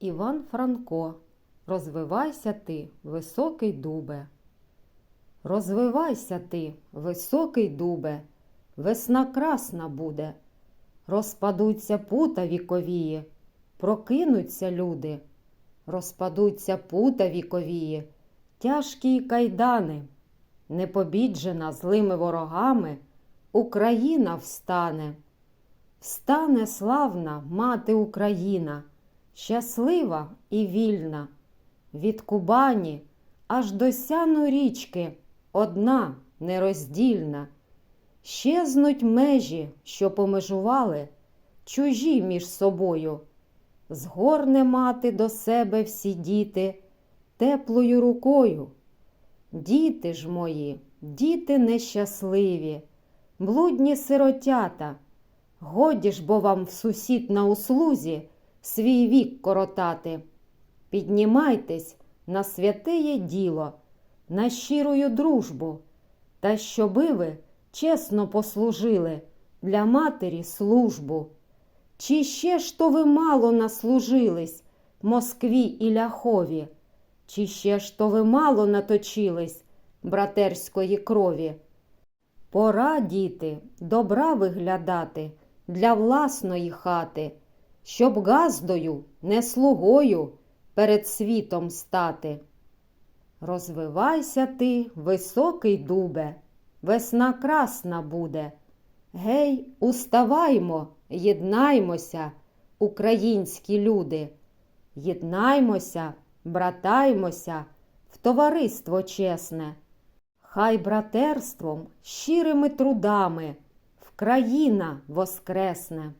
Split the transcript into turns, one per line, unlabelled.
Іван Франко, розвивайся ти, високий дубе. Розвивайся ти, високий дубе, весна красна буде. Розпадуться пута віковії, прокинуться люди, розпадуться пута віковії, тяжкі кайдани. Непобіджена злими ворогами, Україна встане. Встане славна мати Україна, щаслива і вільна, від Кубані аж до сяну річки одна нероздільна. Щезнуть межі, що помежували, чужі між собою. Згорне мати до себе всі діти теплою рукою. Діти ж мої, діти нещасливі, блудні сиротята. Годі ж бо вам в сусід на услузі свій вік коротати. Піднімайтесь на святеє діло, на щирую дружбу, та щоби ви чесно послужили для матері службу. Чи ще ж то ви мало наслужились Москві і ляхові, чи ще ж то ви мало наточились братерської крові? Пора, діти, добра виглядати для власної хати, щоб газдою, не слугою перед світом стати. Розвивайся ти, високий дубе, весна красна буде. Гей, уставаймо, єднаймося, українські люди. Єднаймося, братаймося в товариство чесне. Хай братерством, щирими трудами Вкраїна воскресне.